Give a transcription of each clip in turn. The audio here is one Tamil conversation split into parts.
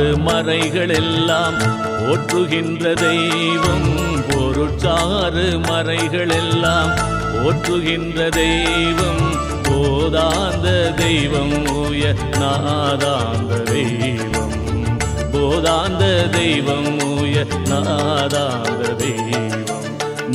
மறைகள் எல்லாம் போற்றுகின்ற தெய்வம். பொருட்சாறு மறைகள் எல்லாம் போற்றுகின்ற தெய்வம். போதாந்த தெய்வம் ஓய நாதாந்த தெய்வம். போதாந்த தெய்வம் ஓய நாதாந்த தெய்வம்.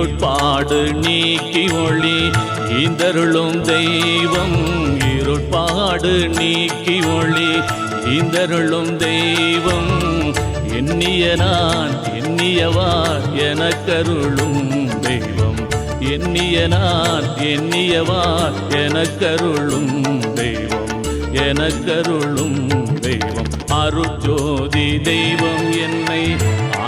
இருட்பாடு நீக்கி ஒளி இந்தருளும் தெய்வம் இருட்பாடு நீக்கி ஒளி இந்தருளும் தெய்வம் எண்ணிய நான் எண்ணியவார் எனக்கருளும் தெய்வம். எண்ணிய நான் எண்ணியவார் எனக்கருளும் தெய்வம் எனக்கருளும் தெய்வம். அருஜோதி தெய்வம் என்னை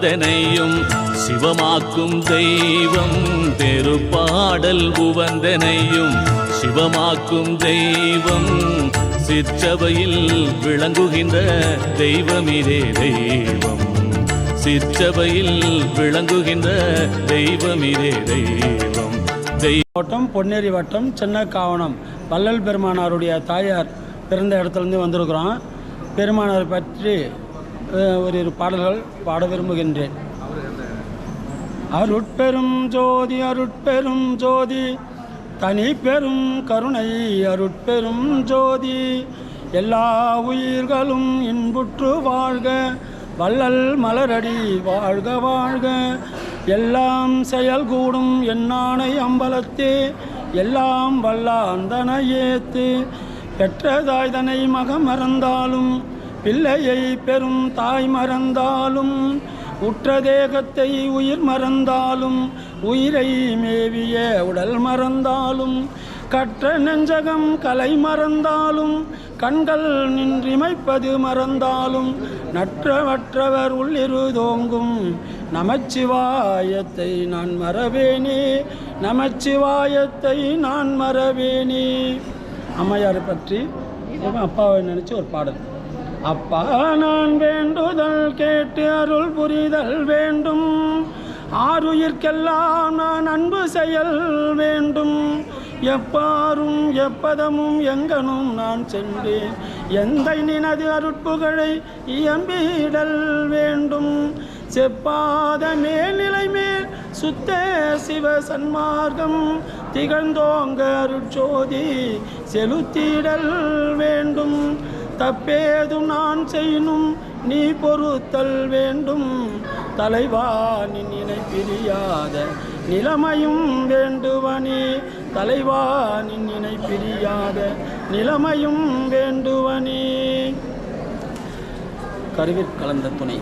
உவந்தனையும் சிவமாக்கும் தெய்வம் தெருப்பாடல் உவந்தனையும் சிவமாக்கும் தெய்வம். சிற்றவையில் விளங்குகின்ற தெய்வமிரே தெய்வம். சிற்றவையில் விளங்குகின்ற தெய்வமிரே தெய்வம். தெய்வம் வட்டம் பொன்னேரி வட்டம் சின்னக்காவனம் வள்ளல் பெருமானாருடைய தாயார் பிறந்த இடத்துலேருந்து வந்திருக்கிறோம். பெருமானார் பற்றி ஒரு பாடல்கள் பாட விரும்புகின்றேன். அருட்பெரும் ஜோதி அருட்பெரும் ஜோதி தனி பெரும் கருணை அருட்பெரும் ஜோதி எல்லா உயிர்களும் இன்புற்று வாழ்க வள்ளல் மலரடி வாழ்க வாழ்க. எல்லாம் செயல் கூடும் எண்ணானை அம்பலத்தே எல்லாம் வல்லாந்தன ஏத்து பெற்றதாய்தனை தனை மறந்தாலும் பிள்ளையை பெரும் தாய் மறந்தாலும் உற்ற தேகத்தை உயிர் மறந்தாலும் உயிரை மேவிய உடல் மறந்தாலும் கற்ற நெஞ்சகம் கலை மறந்தாலும் கண்கள் நின்றிமைப்பது மறந்தாலும் நற்றவற்றவர் உள்ளிருதோங்கும் நமச்சிவாயத்தை நான் மறவேனே நமச்சிவாயத்தை நான் மறவேனே. அம்மையாரை பற்றி அப்பாவை நினச்சி ஒரு பாடல். அப்பா நான் வேண்டுதல் கேட்டு அருள் புரிதல் வேண்டும். ஆறுயிர்க்கெல்லாம் நான் அன்பு செயல் வேண்டும். எப்பாரும் எப்பதமும் எங்கனும் நான் சென்றேன். எந்த நினது அருட்புகழை இயம்பிடல் வேண்டும். செப்பாத மேல்நிலை மேல் சுத்த சிவ சன்மார்க்கம். திகழ்ந்தோங்க அருட்சோதி செலுத்திடல் வேண்டும். தப்பேதும் நான் செய்யணும். நீ பொறுத்தல் வேண்டும். தலைவா நின்னை பிரியாத நிலைமையும் வேண்டுவனே. தலைவா நின்னை பிரியாத நிலைமையும் வேண்டுவனே. கருவிற் கலந்த துணை.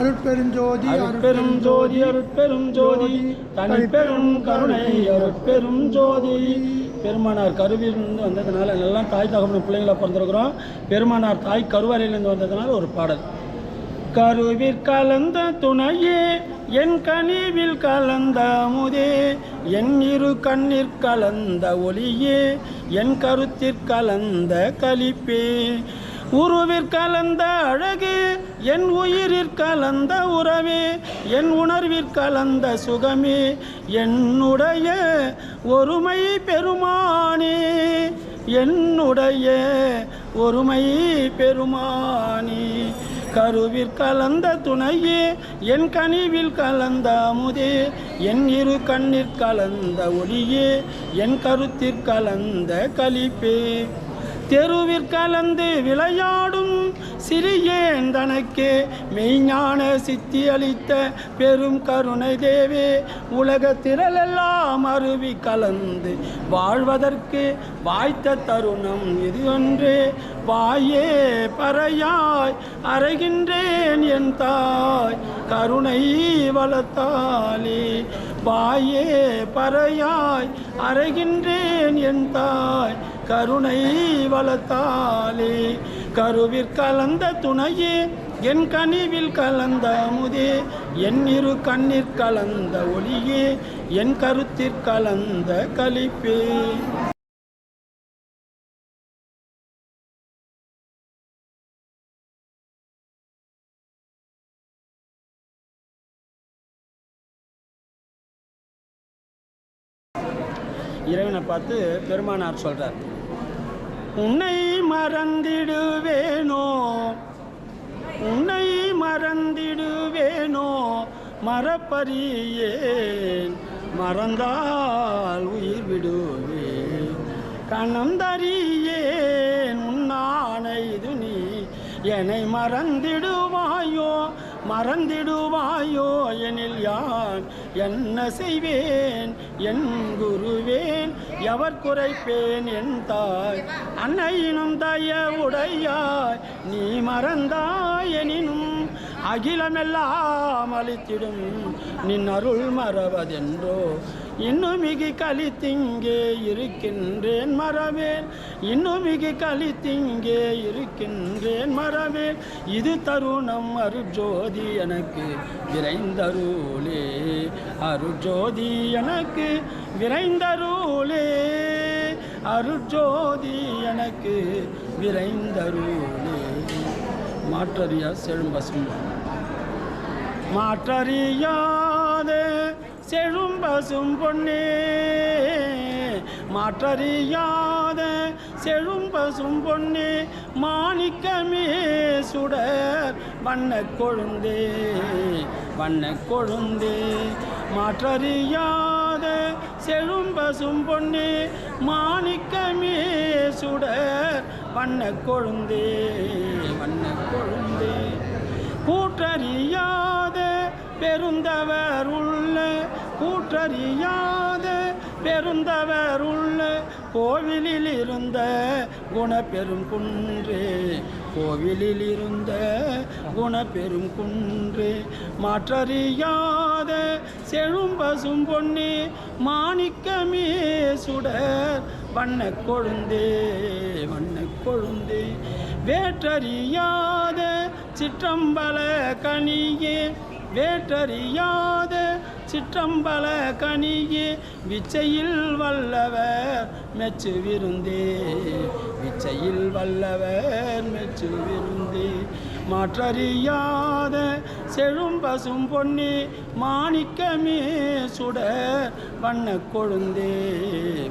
அருட்பெருஞ்சோதி அருட்பெரும் ஜோதி அருட்பெரும் ஜோதி தனிப்பெரும் கருணை அருட்பெரும் ஜோதி. பெருமானார் கருவிலிருந்து வந்ததுனால எல்லாம் தாய் தகப்பன பிள்ளைங்களா பிறந்திருக்கிறோம். பெருமானார் தாய் கருவறையிலிருந்து வந்ததுனால ஒரு பாடல். கருவிற் கலந்த துணையே என் கனிவில் கலந்த அமுதே என் இரு கண்ணிற் கலந்த ஒளியே என் கருத்திற் கலந்த கலிப்பே உருவிற் கலந்த அழகு என் உயிரிற் கலந்த உறவே என் உணர்விற் கலந்த சுகமே என்னுடைய ஒருமை பெருமானே என்னுடைய ஒருமை பெருமானே. கருவிற் கலந்த துணையே என் கனிவில் கலந்த அமுதே என் இரு கண்ணிற் கலந்த ஒளியே என் கருத்திற் கலந்த கலிப்பே. தெருவிற்கலந்து விளையாடும் சிறியேன் தனக்கே மெய்ஞான சித்தி அளித்த பெரும் கருணை தேவே உலக திரளெல்லாம் அருவி கலந்து வாழ்வதற்கு வாய்த்த தருணம் இது ஒன்றே வாயே பறையாய் அறைகின்றேன் என் தாய் கருணை வளத்தாலே. வாயே பறையாய் அறைகின்றேன் என் தாய் கருணை வளத்தாலே கருவிற் கலந்த துணையே என் கனிவில் கலந்த அமுதே என் இரு கண்ணிற் கலந்த ஒளியே என் கருத்திற் கலந்த கலிப்பே. இறைவனை பார்த்து பெருமானார் சொல்கிறார் உன்னை மறந்திடுவேனோ? உன்னை மறந்திடுவேனோ? மறப்பறியேன். மறந்தால் உயிர் விடுவேன். கணந்தறியேன் உன்னானை இது நீ என்னை மறந்திடுவாயோ? மறந்திடுவாயோ? எனில் யான் என்ன செய்வேன்? என் குருவேன் எவர் குறைப்பேன் என் தாய்? அன்னையினும் தய உடையாய் நீ மறந்தாய் எனினும் அகிலமெல்லாம் அளித்திடும். நின் அருள் மறவதென்றோ இன்னும் மிகு திங்கே இருக்கின்றேன் மறவேன். இன்னும் மிகு கலித்திங்கே இருக்கின்றேன் மறவேன். இது தருணம் அருஜோதி எனக்கு விரைந்தருளே. அருஜோதி எனக்கு விரைந்தருளே. அருஜோதி எனக்கு விரைந்தருளே. மாற்றறியா செழும்பசும் மாற்றறியாத செழும் பசும் பொன்னே மாற்றறியாத செழும் பசும் பொன்னே மாணிக்கமே சுடர் வண்ண கொழுந்தே வண்ண கொழுந்தே. மாற்றறியாத செழும் பசும் பொன்னே மாணிக்கமே சுடர் வண்ண கொழுந்தே வண்ண கொழுந்தே. கூற்றறியாத பெருந்தவர் உள்ள கூற்றறியாத பெருந்தவர் உள்ள கோவிலில் இருந்த குணப்பெரும் குன்று கோவிலில் இருந்த குணப்பெரும் குன்று மாற்றறியாத செழும்பசும் பொன்னி மாணிக்கமே சுடர் வண்ண கொழுந்தே வண்ண கொழுந்தே. வேற்றறியாத சிற்றம்பல கனியே வேற்றறியாத சிற்றம்பல கனியே விச்சையில் வல்லவர் மெச்சு விருந்தே. விச்சையில் வல்லவர் மெச்சு விருந்தே. மாற்றறியாத செழும் பசும் பொன்னி மாணிக்கமே சுட வண்ண கொழுந்தே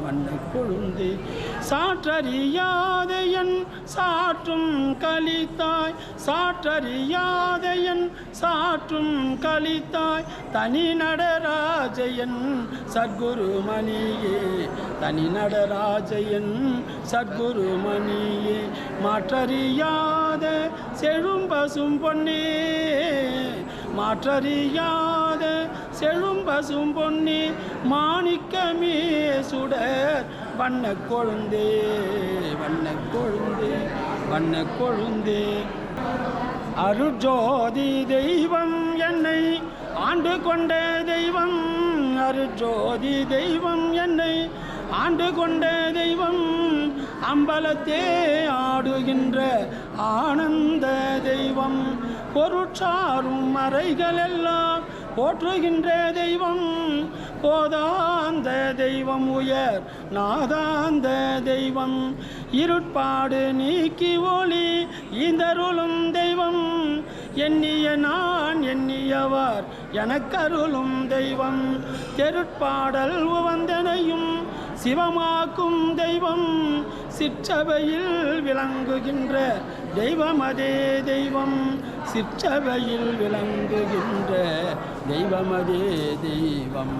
வண்ண கொழுந்தே. சாற்றறியாத என் சாற்றும் கலித்தாய் சாற்றறியாத என் சாற்றும் கலித்தாய். தனி நடராஜயன் சத்குருமணியே தனி நடராஜயன் சத்குருமணியே. மாற்றறியாத செழும் பசும் பொன்னே மாற்றறியாத செழும் பசும் பொன்னி மாணிக்கமே சுடர். வண்ண கொழுந்தே வண்ண கொழுந்தே வண்ண கொழுந்தே. அருஜோதி தெய்வம் என்னை ஆண்டு கொண்ட தெய்வம். அருஜோதி தெய்வம் என்னை ஆண்டு கொண்ட தெய்வம். அம்பலத்தே ஆடுகின்ற ஆனந்த தெய்வம். பொருட்சாரும் மறைகள் எல்லாம் போற்றுகின்ற தெய்வம். போதாந்த தெய்வம் உயர் நாதாந்த தெய்வம். இருட்பாடு நீக்கி ஒளி இந்தருளும் தெய்வம். எண்ணிய நான் எண்ணியவர் எனக்கருளும் தெய்வம். தெருட்பாடல் உவந்தனையும் சிவமாக்கும் தெய்வம் சிற்றவையில் விளங்குகின்ற தெய்வம் அதே தெய்வம் சிற்றவையில் விளங்குகின்ற தெய்வம் அதே தெய்வம்.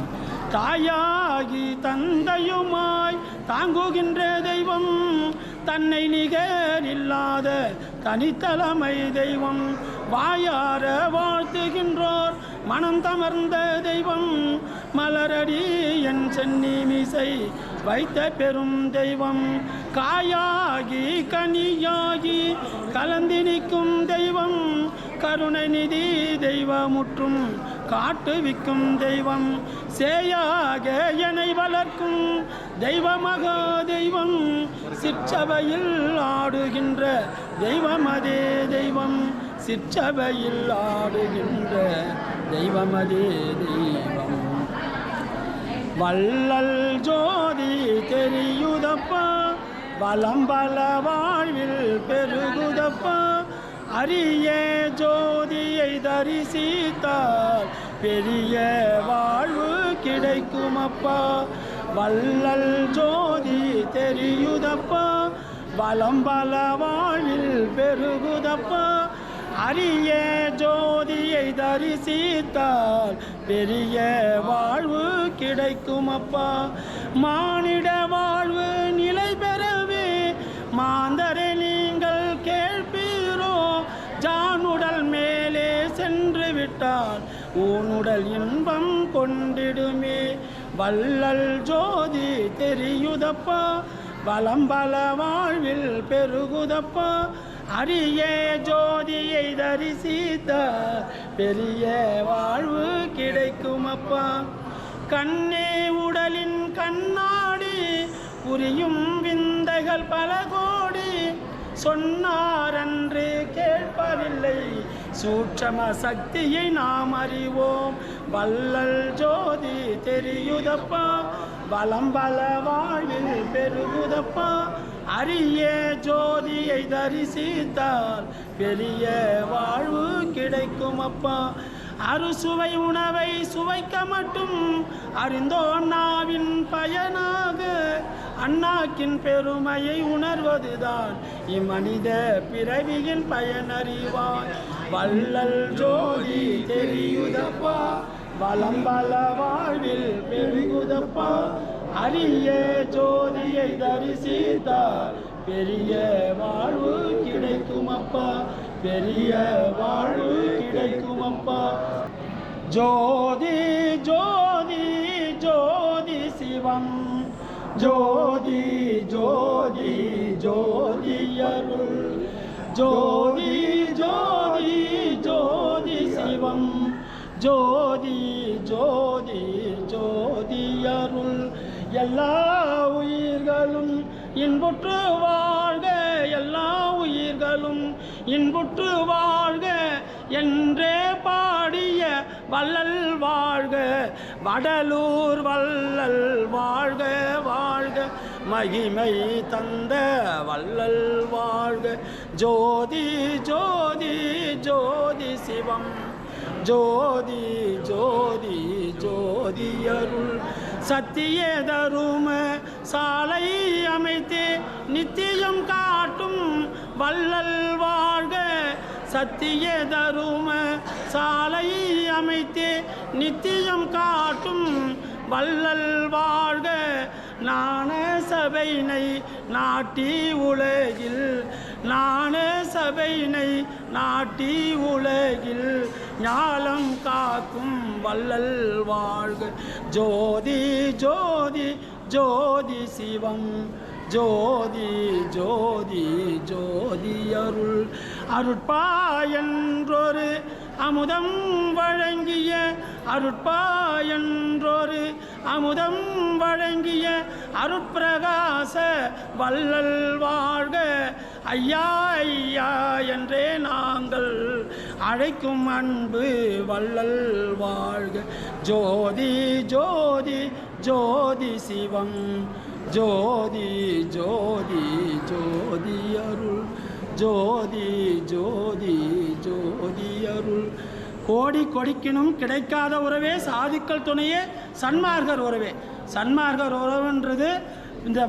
தாயாகி தந்தையுமாய் தாங்குகின்ற தெய்வம் தன்னை நிகர் இல்லாத தனித்தலைமை தெய்வம். வாயார வாழ்த்துகின்றோர் மனம் தமர்ந்த தெய்வம் மலரடி என் சென்னி மீசை வைத்த பெரும் தெய்வம் காயாகி கனியாகி கலந்து நிற்கும் தெய்வம் கருணை நிதி தெய்வமுற்றும் காட்டுவிக்கும் தெய்வம் சேயாக என்னை வளர்க்கும் தெய்வமக தெய்வம் சிற்சபையில் ஆடுகின்ற தெய்வம் அதே தெய்வம் சிற்சபையில் ஆடுகின்ற தெய்வம் அதே தெய்வம். வள்ளல் ஜோதி தெரியுதப்பா. வலம் பல வாழ்வில் பெருகுதப்பா. அரிய ஜோதியை தரிசித்தால் பெரிய வாழ்வு கிடைக்குமப்பா. வள்ளல் ஜோதி தெரியுதப்பா. வலம் பல வாழ்வில் பெருகுதப்பா. அரிய ஜோதியை தரிசித்தால் பெரிய வாழ்வு கிடைக்குமப்பா. மானிட வாழ்வு நிலை பெறவே. மாந்தரை நீங்கள் கேட்பீரோ? ஜானுடல் மேலே சென்று விட்டால் ஊனுடல் இன்பம் கொண்டிடுமே. வள்ளல் ஜோதி தெரியுதப்பா? வலம் பல வாழ்வில் பெருகுதப்பா? அரிய ஜோதியை தரிசித்த பெரிய வாழ்வு கிடைக்கும் அப்பா கண்ணே உடலின் கண்ணாடி புரியும் விந்தைகள் பல கோடி. சொன்னாரன்று கேட்பதில்லை சூட்சம சக்தியை நாம் அறிவோம். வள்ளல் ஜோதி தெரியுதப்பா வலம் பல வாழ்வில் பெருகுதப்பா. அரிய ஜோதியை தரிசித்தால் பெரிய வாழ்வு கிடைக்கும் அப்பா அறுசுவை உணவை சுவைக்க மட்டும் அறிந்தோம் நாவின் பயனாக. அண்ணாக்கின் பெருமையை உணர்வதுதான் இம்மனித பிறவியின் பயனறிவான். வள்ளல் ஜோதி தெரியுதப்பா வலம் பல வாழ்வில் பெருகுதப்பா. அரிய ஜோதியை தரிசித்தார் பெரிய வாழ்வு கிடைக்குமப்பா. பெரிய வாழ்வு கிடைக்கும் அப்பா. ஜோதி ஜோதி ஜோதி சிவம். ஜோதி ஜோதி ஜோதி அருள். ஜோதி ஜோதி ஜோதி சிவம். ஜோதி ஜோதி ஜோதி அருள். எல்லா உயிர்களும் இன்புற்று வாழ்க உயிர்களும் இன்புற்று வாழ்க என்றே பாடிய வள்ளல் வாழ்க. வடலூர் வள்ளல் வாழ்க வாழ்க. மகிமை தந்த வள்ளல் வாழ்க. ஜோதி ஜோதி ஜோதி சிவம். ஜோதி ஜோதி ஜோதி அருள். சத்திய தரும சாலை அமைத்து நித்தியம் காட்டும் வள்ளல் வாழ்க சத்திய தரும சாலை அமைத்து நித்தியம் காட்டும் வள்ளல் வாழ்க. நாண சபையினை நாட்டி உலகில் நாண சபையினை நாட்டி உலகில் ஞாலம் காக்கும் வள்ளல் வாழ்க. ஜோதி ஜோதி ஜோதி சிவம். ஜோதி ஜோதி ஜோதி அருள். அருட்பா என்றொரு அமுதம் வழங்கிய அருட்பா என்றொரு அமுதம் வழங்கிய அருட்பிரகாச வள்ளல் வாழ்க. ஐயா ஐயா என்றே நாங்கள் அழைக்கும் அன்பு வள்ளல் வாழ்க. ஜோதி ஜோதி ஜோதி சிவம். ஜோதி ஜோதி ஜோதி அருள் ஜோதி ஜோதி ஜோதி அருள் கோடி கொடிக்கினும் கிடைக்காத உறவே சாதுக்கள் துணையே சன்மார்கர் உறவே. சன்மார்கர் உறவுன்றது இந்த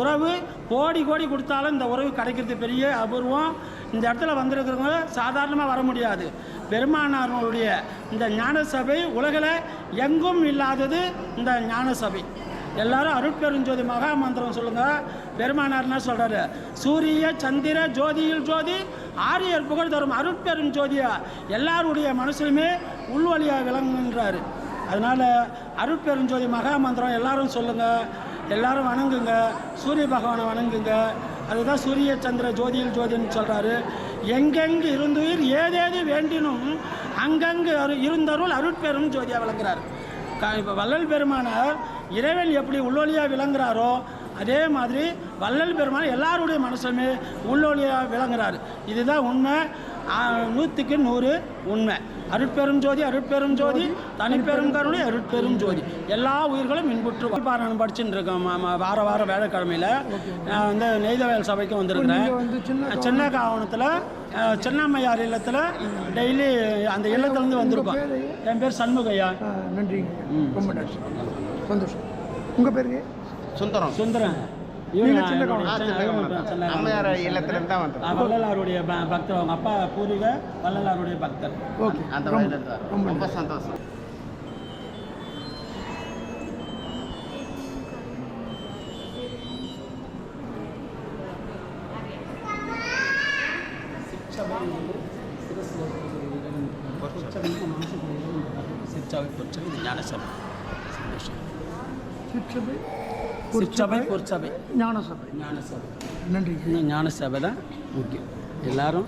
உறவு கோடி கோடி கொடுத்தாலும் இந்த உறவு கிடைக்கிறது பெரிய அபூர்வம். இந்த இடத்துல வந்திருக்கிறவங்க சாதாரணமாக வர முடியாது. பெருமானாருடைய இந்த ஞான சபை உலகில் எங்கும் இல்லாதது இந்த ஞான சபை எல்லாரும் அருட்பெருஞ்சோதி மகா மந்திரம் சொல்லுங்கள் பெருமானார்னா சொல்கிறாரு சூரிய சந்திர ஜோதியில் ஜோதி ஆரியர் புகழ் தரும் அருட்பெரும் ஜோதியா. எல்லாருடைய மனசுலுமே உள்வழியாக விளங்குன்றார் அதனால் அருட்பெருஞ்சோதி மகா மந்திரம் எல்லாரும் சொல்லுங்கள் எல்லாரும் வணங்குங்க. சூரிய பகவானை வணங்குங்க. அதுதான் சூரிய சந்திர ஜோதியில் ஜோதின்னு சொல்கிறாரு எங்கெங்கு இருந்துயிர் ஏதேது வேண்டினும் அங்கங்கு அரு இருந்தருள் அருட்பெரும் ஜோதியாக விளங்குறாரு. க- இப்போ வள்ளல் பெருமானார் இறைவன் எப்படி உள்ளொளியாக விளங்குறாரோ அதே மாதிரி வள்ளல் பெருமான் எல்லாருடைய மனசுமே உள்ளொளியாக விளங்குறாரு. இதுதான் உண்மை. நூற்றுக்கு நூறு உண்மை. அருட்பெரும் ஜோதி அருட்பெரும் ஜோதி தனிப்பெரும் கருணை அருட்பெரும் ஜோதி. எல்லா உயிர்களும் இன்புற்று பாராயணம் படிச்சுட்டு இருக்கோம். வார வாரம் வேலைக்கிழமையில் நான் வந்து நெய்தவேல் சபைக்கு வந்திருக்கிறேன். சின்ன காவணத்தில் சின்னம்மையார் இல்லத்தில் டெய்லி அந்த இல்லத்துலேருந்து வந்திருக்கோம்? என் பேர் சண்முகையா ஆ, நன்றிங்க. ரொம்ப நன்றி. சந்தோஷம். உங்கள் பேருங்க? சுந்தரம். சின்ன அம்மையார். இல்லத்துலேருந்து தான் வந்தோம் ஆ, வள்ளலாருடைய ப- பக்தர். அவங்க அப்பா பூர்வீக வள்ளலாருடைய பக்தர். ஓகே. அந்த தான். ரொம்ப. சந்தோஷம். சிற்சபை பொற்சபை இது ஞானசபை. சந்தோஷம். சிற்சபை சிற்சபை பொற்சபை ஞானசபை. ஞானசபை. நன்றிங்க இன்னும் ஞானசபை தான் முக்கியம். எல்லாரும்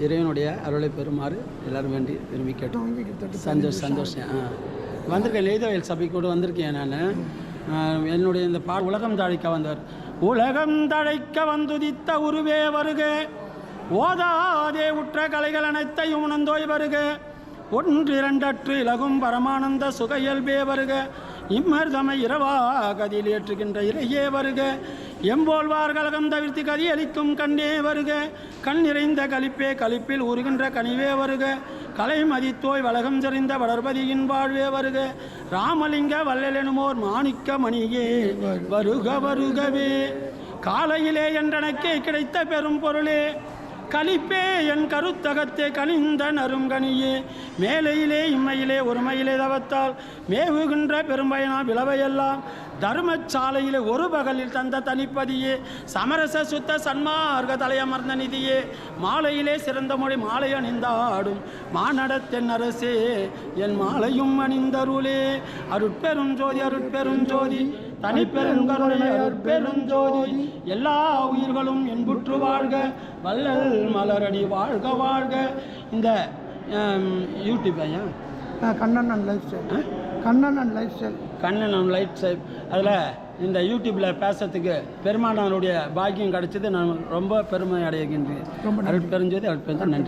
இறைவனுடைய அருளை பெறுமாறு எல்லாரும் வேண்டி விரும்பி கேட்டோம். சந்தோஷம் சந்தோஷம் ஆ. வந்திருக்கேன். லேதவயல் சபை கூட வந்திருக்கேன் நான். என்னுடைய இந்த பா உலகம் தழைக்க வந்தவர். உலகம் தழைக்க வந்துதித்த உருவே வருக. ஓதாதே உற்ற கலைகள் அனைத்தையும் உணர்ந்தோய் வருக. ஒன்று இரண்டற்று இலகும் பரமானந்த சுக இயல்பே வருக. இம்மருதமை இரவா கதியில் ஏற்றுகின்ற இறையே வருக. எம்போல்வார் கலகம் தவிர்த்து கதி அளிக்கும் கண்ணே வருக. கண் நிறைந்த கலிப்பே கலிப்பில் உருகின்ற கனிவே வருக. கலை மதித்தோய் வளகம் செறிந்த வளர்பதியின் வாழ்வே வருக. ராமலிங்க வல்லலெனுமோர் மாணிக்க மணியே வருக வருகவே. காலையிலே என்றனக்கே கிடைத்த பெரும் பொருளே கலிப்பே என் கருத்தகத்தே கனிந்த நறுங்கனியே. மேலையிலே இம்மையிலே ஒருமையிலே தவத்தால் மேவுகின்ற பெரும்பயனா விளவையெல்லாம் தர்மச்சாலையிலே ஒரு பகலில் தந்த தனிப்பதியே. சமரச சுத்த சன்மார்க்க தலையமர்ந்த நிதியே. மாலையிலே சிறந்த மொழி மாலை அணிந்தாடும் மானடத்தென் அரசே. என் மாலையும் அணிந்தருளே. அருட்பெரும் ஜோதி அருட்பெரும் ஜோதி தனிப்பெருங்கருணை அருட்பெருஞ்சோதி. எல்லா உயிர்களும் என்புற்று வாழ்க. வள்ளல் மலரடி வாழ்க வாழ்க. இந்த யூடியூப் ஐயா? Kannan and lifestyle Kannan and lifestyle Kannan light சைப் அதில் இந்த யூடியூப்பில் பேசுறதுக்கு பெருமானாருடைய பாக்கியம் கிடைச்சது. நான் ரொம்ப பெருமை அடைகின்றேன். ரொம்ப. அருட்பெருஞ்சோதி அருட்பெருஞ்சோதி. நன்றி.